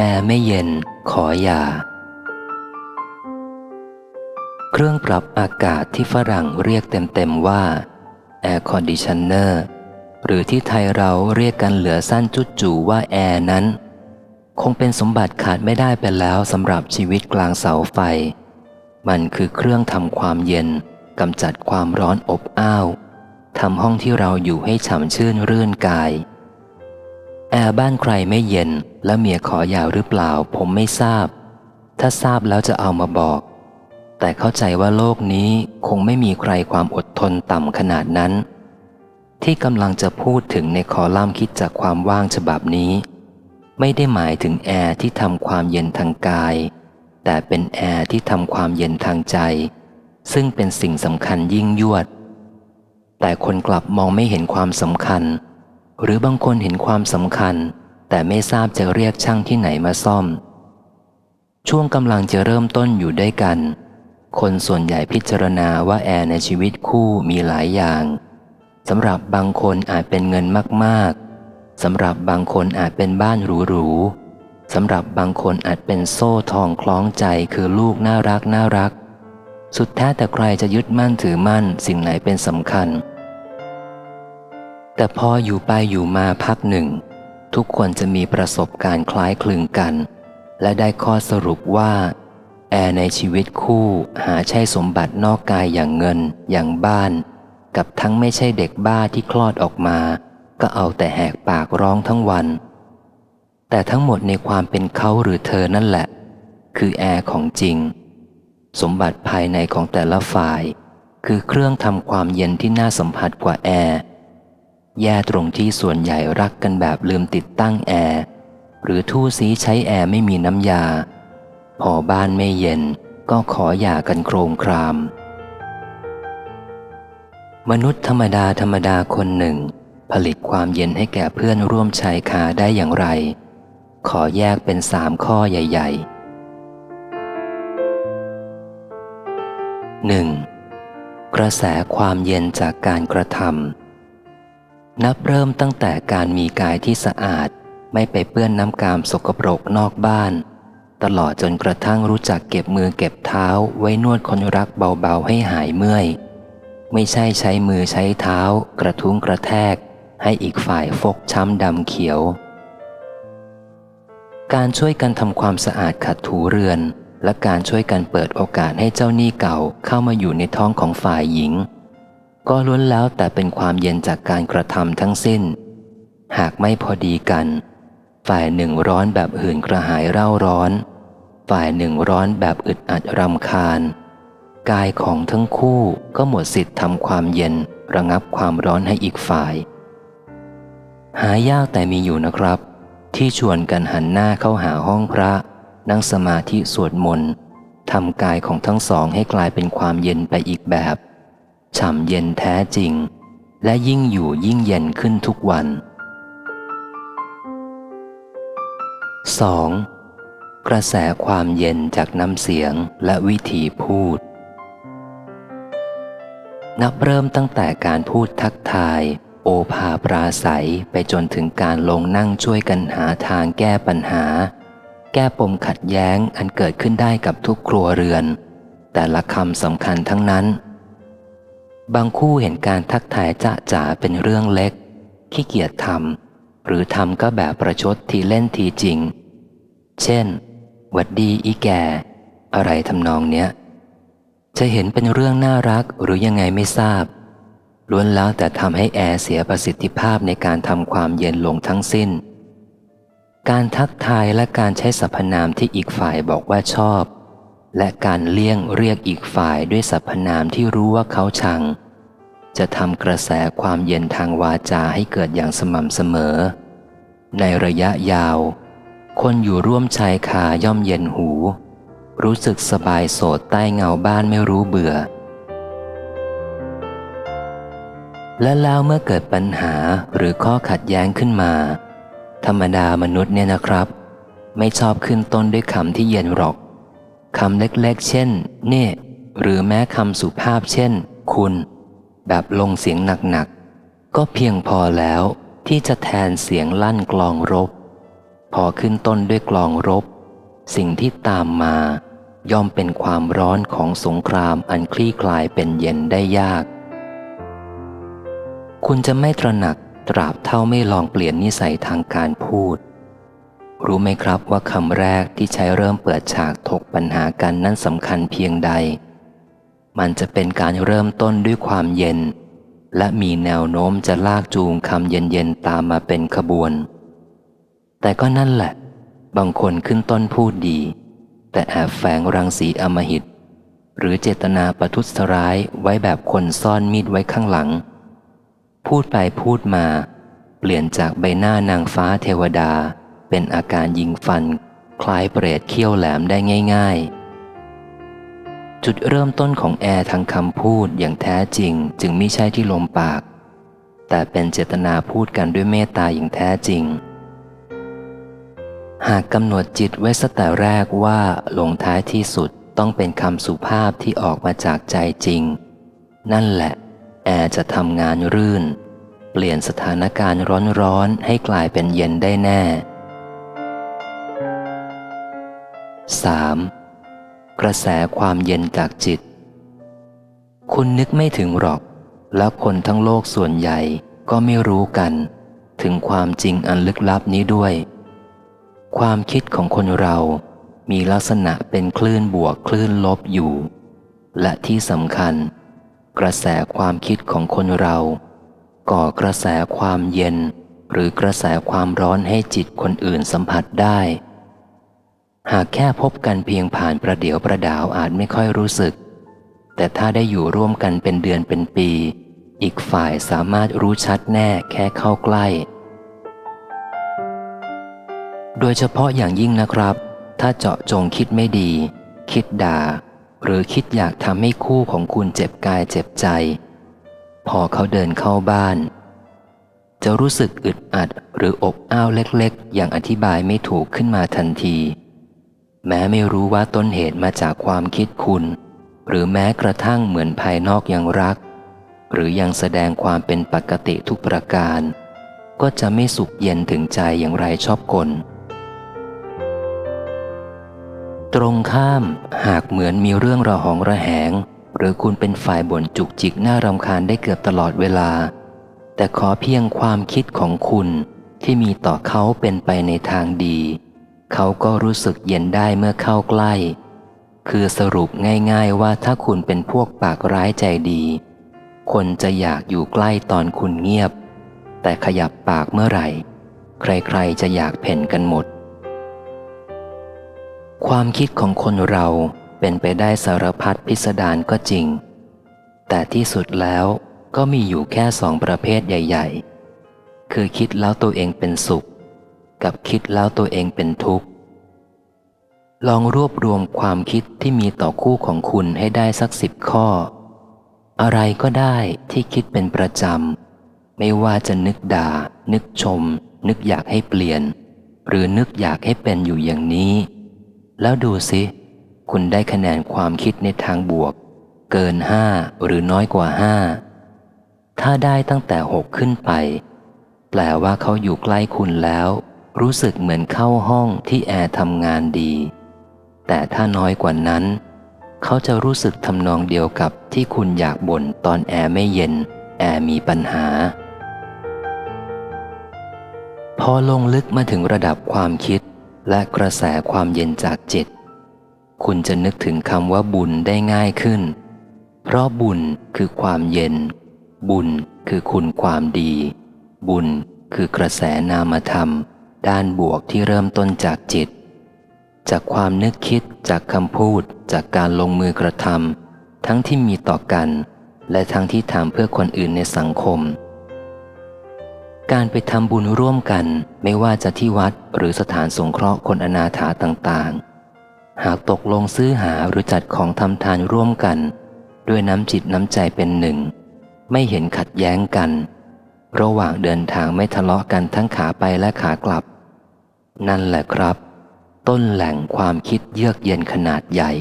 แอร์ไม่เย็นขออย่า เครื่องปรับอากาศที่ฝรั่งเรียกเต็ม ๆ ว่า Air Conditioner หรือที่ไทยเราเรียกกันเหลือสั้นจุดจูว่าแอร์นั้น คงเป็นสมบัติขาดไม่ได้ไปแล้วสำหรับชีวิตกลางเสาไฟ มันคือเครื่องทำความเย็นกำจัดความร้อนอบอ้าวทำห้องที่เราอยู่ให้ฉ่ำชื่นรื่นกาย แอร์บ้านใครไม่เย็นแล้วเมียขออยาหรือเปล่า ผมไม่ทราบ ถ้าทราบแล้วจะเอามาบอก แต่เข้าใจว่าโลกนี้คงไม่มีใครความอดทนต่ำขนาดนั้น ที่กำลังจะพูดถึงในคอลัมน์คิดจากความว่างฉบับนี้ ไม่ได้หมายถึงแอร์ที่ทำความเย็นทางกาย แต่เป็นแอร์ที่ทำความเย็นทางใจ ซึ่งเป็นสิ่งสำคัญยิ่งยวด แต่คนกลับมองไม่เห็นความสำคัญเหรือบางคนเห็นความสำคัญ แต่ไม่ทราบจะเรียกช่างที่ไหนมาซ่อม ช่วงกำลังจะเริ่มต้นอยู่ด้วยกัน คนส่วนใหญ่พิจารณาว่าแอร์ในชีวิตคู่มีหลายอย่างสำหรับบางคนอาจเป็นเงินมากๆสำหรับบางคนอาจเป็นบ้านหรูๆสำหรับบางคนอาจเป็นโซ่ทองคล้องใจคือลูกน่ารักน่ารัก สุดแท้แต่ใครจะยึดมั่นถือมั่นสิ่งไหนเป็นสำคัญ แต่พออยู่ไปอยู่มาพักหนึ่ง ทุกคนจะมีประสบการณ์คล้ายคลึงกัน และได้ข้อสรุปว่า แอร์ในชีวิตคู่หาใช่สมบัตินอกกายอย่างเงิน อย่างบ้าน กับทั้งไม่ใช่เด็กบ้าที่คลอดออกมา ก็เอาแต่แหกปากร้องทั้งวัน แต่ทั้งหมดในความเป็นเขาหรือเธอนั่นแหละ คือแอร์ของจริง สมบัติภายในของแต่ละฝ่าย คือเครื่องทำความเย็นที่น่าสัมผัสกว่าแอร์ แย่ตรงที่ส่วนใหญ่รักกันแบบลืมติดตั้งแอร์หรือทู่ซีใช้แอร์ไม่มีน้ำยา พอบ้านไม่เย็นก็ขอหย่ากันโครมคราม มนุษย์ธรรมดาธรรมดาคนหนึ่ง ผลิตความเย็นให้แก่เพื่อนร่วมชายคาได้อย่างไร ขอแยกเป็นสามข้อใหญ่ ๆ 1. กระแสความเย็นจากการกระทำ นับเริ่มตั้งแต่การมีกายที่สะอาด ไม่ไปเปื้อนน้ำกามสกปรกนอกบ้าน ตลอดจนกระทั่งรู้จักเก็บมือเก็บเท้าไว้นวดคนรักเบาๆให้หายเมื่อย ไม่ใช่ใช้มือใช้เท้า กระทุ้งกระแทก ให้อีกฝ่ายฟกช้ำดำเขียว การช่วยกันทำความสะอาดขัดถูเรือน และการช่วยกันเปิดโอกาสให้เจ้าหนี้เก่าเข้ามาอยู่ในท้องของฝ่ายหญิง ก็ล้วนแล้วแต่เป็นความเย็นจากการกระทำทั้งสิ้น หากไม่พอดีกัน ฝ่ายหนึ่งร้อนแบบหื่นกระหายเร่าร้อน ฝ่ายหนึ่งร้อนแบบอึดอัดรำคาญ กายของทั้งคู่ก็หมดสิทธิ์ทำความเย็นระงับความร้อนให้อีกฝ่าย หายากแต่มีอยู่นะครับ ที่ชวนกันหันหน้าเข้าหาห้องพระ นั่งสมาธิสวดมนต์ทำกายของทั้งสองให้กลายเป็นความเย็นไปอีกแบบ ฉ่ำเย็นแท้จริง และยิ่งอยู่ยิ่งเย็นขึ้นทุกวัน 2. กระแสความเย็นจากน้ำเสียงและวิธีพูด นับเริ่มตั้งแต่การพูดทักทาย โอภาปราศัยไปจนถึงการลงนั่งช่วยกันหาทางแก้ปัญหา แก้ปมขัดแย้งอันเกิดขึ้นได้กับทุกครัวเรือน แต่ละคำสำคัญทั้งนั้น บางคู่เห็นการทักทายจะจ๋าเป็นเรื่องเล็ก ขี้เกียจทำหรือทำก็แบบประชดทีเล่นทีจริง เช่นหวัดดีอีแก่อะไรทำนองเนี้ย จะเห็นเป็นเรื่องน่ารักหรือยังไงไม่ทราบ ล้วนแล้วแต่ทำให้แอร์เสียประสิทธิภาพในการทำความเย็นลงทั้งสิ้น การทักทายและการใช้สรรพนามที่อีกฝ่ายบอกว่าชอบและการเลี่ยงเรียกอีกฝ่ายด้วยสรรพนามที่รู้ว่าเขาชัง จะทำกระแสความเย็นทางวาจาให้เกิดอย่างสม่ำเสมอ ในระยะยาว คนอยู่ร่วมชายคาย่อมเย็นหู รู้สึกสบายโสดใต้เงาบ้านไม่รู้เบื่อ และแล้วเมื่อเกิดปัญหาหรือข้อขัดแย้งขึ้นมา ธรรมดามนุษย์เนี่ยนะครับ ไม่ชอบขึ้นต้นด้วยคำที่เย็นหรอกคำเล็กๆ เช่น เน่ หรือแม้คำสุภาพเช่น คุณ แบบลงเสียงหนักๆ ก็เพียงพอแล้วที่จะแทนเสียงลั่นกลองรบ พอขึ้นต้นด้วยกลองรบ สิ่งที่ตามมาย่อมเป็นความร้อนของสงครามอันคลี่คลายเป็นเย็นได้ยาก คุณจะไม่ตระหนักตราบเท่าไม่ลองเปลี่ยนนิสัยทางการพูด รู้ไหมครับว่าคำแรกที่ใช้เริ่มเปิดฉากถกปัญหากันนั้นสำคัญเพียงใด มันจะเป็นการเริ่มต้นด้วยความเย็น และมีแนวโน้มจะลากจูงคำเย็นๆตามมาเป็นขบวน แต่ก็นั่นแหละ บางคนขึ้นต้นพูดดี แต่แอบแฝงรังสีอมหิต หรือเจตนาประทุษร้ายไว้แบบคนซ่อนมีดไว้ข้างหลัง พูดไปพูดมา เปลี่ยนจากใบหน้านางฟ้าเทวดา เป็นอาการยิงฟัน คล้ายเปรตเขี้ยวแหลมได้ง่าย ๆ จุดเริ่มต้นของแอร์ทางคำพูดอย่างแท้จริง จึงไม่ใช่ที่ลมปาก แต่เป็นเจตนาพูดกันด้วยเมตตาอย่างแท้จริง หากกำหนดจิตไว้สแต่แรกว่าลงท้ายที่สุดต้องเป็นคำสุภาพที่ออกมาจากใจจริง นั่นแหละ แอร์จะทำงานรื่น เปลี่ยนสถานการณ์ร้อนๆให้กลายเป็นเย็นได้แน่ 3. กระแสความเย็นจากจิต คุณนึกไม่ถึงหรอก แล้วคนทั้งโลกส่วนใหญ่ก็ไม่รู้กัน ถึงความจริงอันลึกลับนี้ด้วย ความคิดของคนเรามีลักษณะเป็นคลื่นบวกคลื่นลบอยู่ และที่สำคัญ กระแสความคิดของคนเรา ก่อกระแสความเย็น หรือกระแสความร้อนให้จิตคนอื่นสัมผัสได้ หากแค่พบกันเพียงผ่านประเดี๋ยวประดาวอาจไม่ค่อยรู้สึก แต่ถ้าได้อยู่ร่วมกันเป็นเดือนเป็นปี อีกฝ่ายสามารถรู้ชัดแน่แค่เข้าใกล้ โดยเฉพาะอย่างยิ่งนะครับ ถ้าเจาะจงคิดไม่ดี คิดด่า หรือคิดอยากทำให้คู่ของคุณเจ็บกายเจ็บใจ พอเขาเดินเข้าบ้าน จะรู้สึกอึดอัดหรืออบอ้าวเล็กๆ อย่างอธิบายไม่ถูกขึ้นมาทันที แม้ไม่รู้ว่าต้นเหตุมาจากความคิดคุณ หรือแม้กระทั่งเหมือนภายนอกยังรัก หรือยังแสดงความเป็นปกติทุกประการ ก็จะไม่สุขเย็นถึงใจอย่างไรชอบกลตรงข้ามหากเหมือนมีเรื่องระหองระแหง หรือคุณเป็นฝ่ายบ่นจุกจิกน่ารำคาญได้เกือบตลอดเวลา แต่ขอเพียงความคิดของคุณที่มีต่อเขาเป็นไปในทางดี เขาก็รู้สึกเย็นได้เมื่อเข้าใกล้ คือสรุปง่ายๆว่าถ้าคุณเป็นพวกปากร้ายใจดี คนจะอยากอยู่ใกล้ตอนคุณเงียบ แต่ขยับปากเมื่อไหร่ ใครๆจะอยากเพ่นกันหมด ความคิดของคนเราเป็นไปได้สารพัดพิสดารก็จริง แต่ที่สุดแล้วก็มีอยู่แค่สองประเภทใหญ่ ๆ คือคิดแล้วตัวเองเป็นสุข กับคิดแล้วตัวเองเป็นทุกข์ ลองรวบรวมความคิดที่มีต่อคู่ของคุณให้ได้สักสิบข้อ อะไรก็ได้ที่คิดเป็นประจำ ไม่ว่าจะนึกด่า นึกชม นึกอยากให้เปลี่ยน หรือนึกอยากให้เป็นอยู่อย่างนี้ แล้วดูสิคุณได้คะแนนความคิดในทางบวก เกินห้าหรือน้อยกว่าห้าถ้าได้ตั้งแต่หกขึ้นไป แปลว่าเขาอยู่ใกล้คุณแล้ว รู้สึกเหมือนเข้าห้องที่แอร์ทำงานดี แต่ถ้าน้อยกว่านั้น เขาจะรู้สึกทำนองเดียวกับที่คุณอยากบ่นตอนแอร์ไม่เย็น แอร์มีปัญหา พอลงลึกมาถึงระดับความคิดและกระแสความเย็นจากจิต คุณจะนึกถึงคำว่าบุญได้ง่ายขึ้น เพราะบุญคือความเย็น บุญคือคุณความดี บุญคือกระแสนามธรรม ด้านบวกที่เริ่มต้นจากจิต จากความนึกคิดจากคำพูด จากการลงมือกระทำทั้งที่มีต่อกัน และทั้งที่ทำเพื่อคนอื่นในสังคม การไปทำบุญร่วมกันไม่ว่าจะที่วัดหรือสถานสงเคราะห์คนอนาถาต่างๆ หากตกลงซื้อหาหรือจัดของทำทานร่วมกัน ด้วยน้ำจิตน้ำใจเป็นหนึ่ง ไม่เห็นขัดแย้งกันระหว่างเดินทางไม่ทะเลาะกันทั้งขาไปและขากลับ นั่นแหละครับ ต้นแหล่งความคิดเยือกเย็นขนาดใหญ่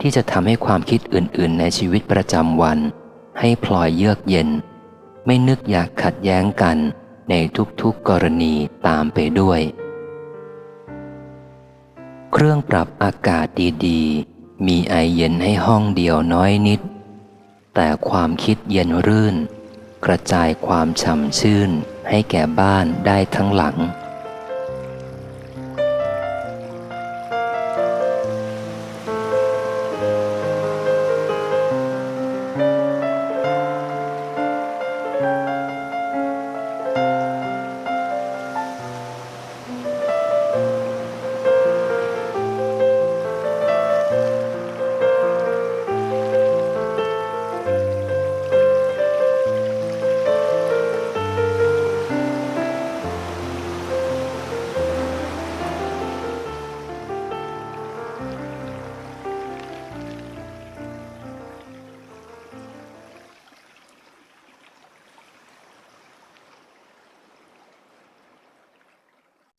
ที่จะทำให้ความคิดอื่นๆ ในชีวิตประจำวัน ให้พลอยเยือกเย็น ไม่นึกอยากขัดแย้งกันในทุกๆกรณีตามไปด้วย เครื่องปรับอากาศดีๆ มีไอเย็นให้ห้องเดียวน้อยนิด แต่ความคิดเย็นรื่น กระจายความฉ่ำชื่นให้แก่บ้านได้ทั้งหลัง